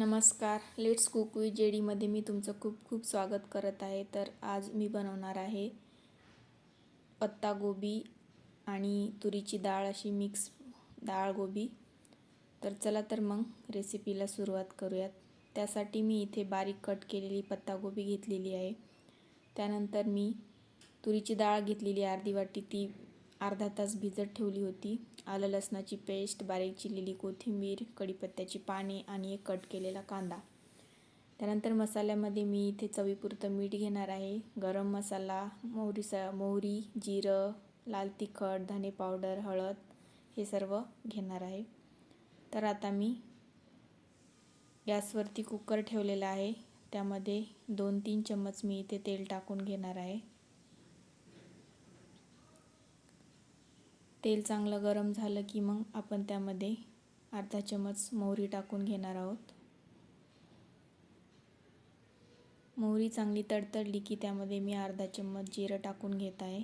नमस्कार. Let's cook with जेडीमध्ये मी तुमचं खूप खूप स्वागत करत आहे. तर आज मी बनवणार आहे पत्तागोबी आणि तुरीची डाळ अशी मिक्स डाळ गोबी. तर चला तर मग रेसिपीला सुरुवात करूयात. त्यासाठी मी इथे बारीक कट केलेली पत्तागोबी घेतलेली आहे. त्यानंतर मी तुरीची डाळ घेतलेली अर्धी वाटी ती अर्धा तास भिजत ठेवली होती. आलं लसणाची पेस्ट बारीक चिरलेली कोथिंबीर कढीपत्त्याची पाने आणि एक कट केलेला कांदा. त्यानंतर मसाल्यामध्ये मी इथे चवीपुरतं मीठ घेणार आहे. गरम मसाला मोहरी स मोहरी जिरं लाल तिखट धने पावडर हळद हे सर्व घेणार आहे. तर आता मी गॅसवरती कुकर ठेवलेला आहे. त्यामध्ये दोन तीन चम्मच मी इथे तेल टाकून घेणार आहे. तेल चांगलं गरम झालं की मग आपण त्यामध्ये अर्धा चमच मोहरी टाकून घेणार आहोत. मोहरी चांगली तडतडली की त्यामध्ये मी अर्धा चम्मच जिरं टाकून घेत आहे.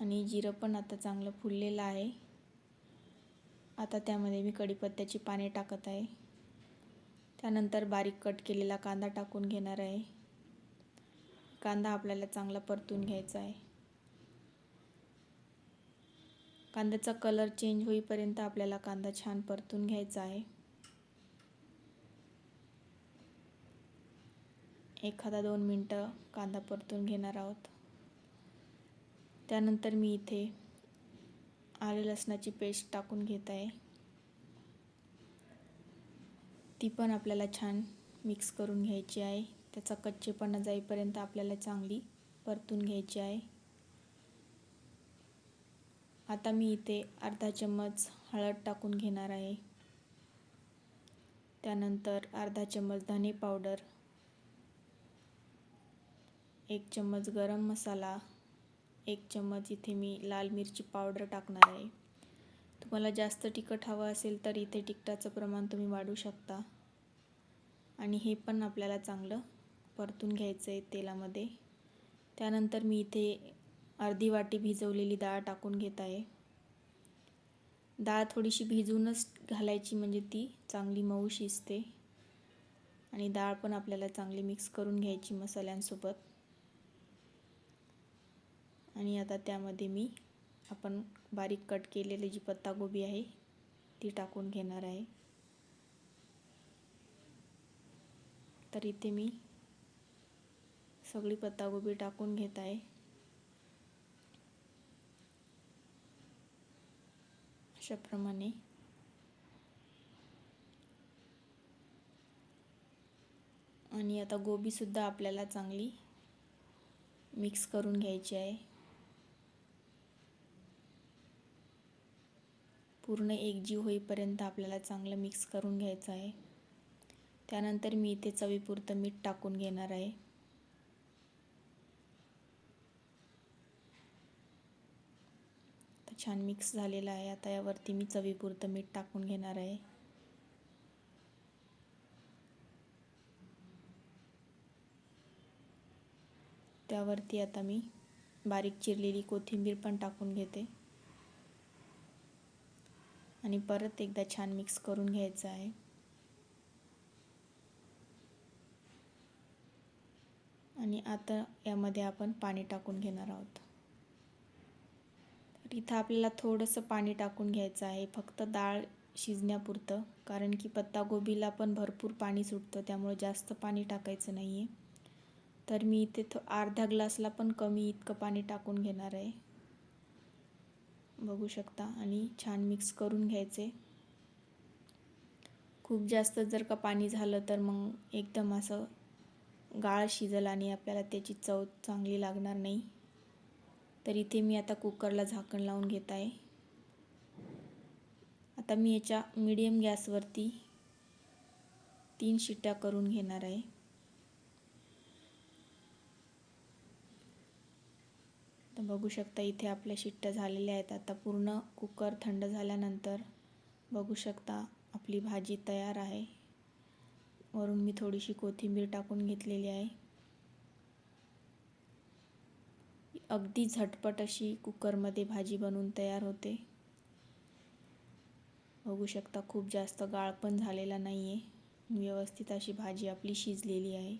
आणि जिरं पण आता चांगलं फुललेलं आहे. आता त्यामध्ये मी कढीपत्त्याची पाने टाकत आहे. त्यानंतर बारीक कट केलेला कांदा टाकून घेणार आहे. कांदा आपल्याला चांगला परतून घ्यायचा आहे. कांद्याचा कलर चेंज होईपर्यंत आपल्याला कांदा छान परतून घ्यायचा आहे. एखादा दोन मिनटं कांदा परतून घेणार आहोत. त्यानंतर मी इथे आले लसणाची पेस्ट टाकून घेत आहे. ती पण आपल्याला छान मिक्स करून घ्यायची आहे. त्याचा कच्चेपणा जाईपर्यंत आपल्याला चांगली परतून घ्यायची आहे. आता मी इथे अर्धा चम्मच हळद टाकून घेणार आहे. त्यानंतर अर्धा चम्मच धने पावडर एक चम्मच गरम मसाला एक चम्मच इथे मी लाल मिरची पावडर टाकणार आहे. तुम्हाला जास्त तिखट हवं असेल तर इथे तिखटाचं प्रमाण तुम्ही वाढवू शकता. आणि हे पण आपल्याला चांगलं परतून घ्यायचं आहे तेलामध्ये. त्यानंतर मी इथे अर्धी वाटी भिजवलेली डाळ टाकून घेत आहे. डाळ थोडीशी भिजूनच घालायची म्हणजे ती चांगली मऊ शिजते. आणि डाळ पण आपल्याला चांगली मिक्स करून घ्यायची मसाल्यांसोबत. आणि आता त्यामध्ये मी आपण बारीक कट केलेली जी पत्तागोबी आहे ती टाकून घेणार आहे. तर इथे मी सगळी पत्तागोबी टाकून घेत आहे. अशाप्रमाणे आणि आता गोबीसुद्धा आपल्याला चांगली मिक्स करून घ्यायची आहे. पूर्ण एकजीव होईपर्यंत आपल्याला चांगलं मिक्स करून घ्यायचं आहे. त्यानंतर मी इथे चवीपुरतं मीठ टाकून घेणार आहे. छान मिक्स झालेला आहे. आता यावरती मी चवीपुरतं मीठ टाकून घेणार आहे. त्यावरती आता मी बारीक चिरलेली कोथिंबीर पण टाकून घेते. आणि परत एकदा छान मिक्स करून घ्यायचं आहे. आणि आता यामध्ये आपण पाणी टाकून घेणार आहोत. इथं आपल्याला थोडंसं पाणी टाकून घ्यायचं आहे. फक्त डाळ शिजण्यापुरतं कारण की पत्तागोबीला पण भरपूर पाणी सुटतं त्यामुळे जास्त पाणी टाकायचं नाही आहे तर मी इथे थो अर्ध्या ग्लासला पण कमी इतकं पाणी टाकून घेणार आहे. बघू शकता. आणि छान मिक्स करून घ्यायचे. खूप जास्त जर का पाणी झालं तर मग एकदम असं गाळ शिजल आणि आपल्याला त्याची चव चांगली लागणार नाही. तर इथे मी आता कुकरला झाकण लावून घेत आहे. आता मी याच्या मीडियम गॅसवरती तीन शिट्ट्या करून घेणार आहे. तर बघू शकता इथे आपल्या शिट्ट्या झालेल्या आहेत. आता पूर्ण कुकर थंड झाल्यानंतर बघू शकता आपली भाजी तयार आहे. वरून मी थोडीशी कोथिंबीर टाकून घेतलेली आहे. अगदी झटपट अशी कुकरमध्ये भाजी बनवून तयार होते. बघू शकता खूप जास्त गाळ पण झालेला नाही आहे व्यवस्थित अशी भाजी आपली शिजलेली आहे.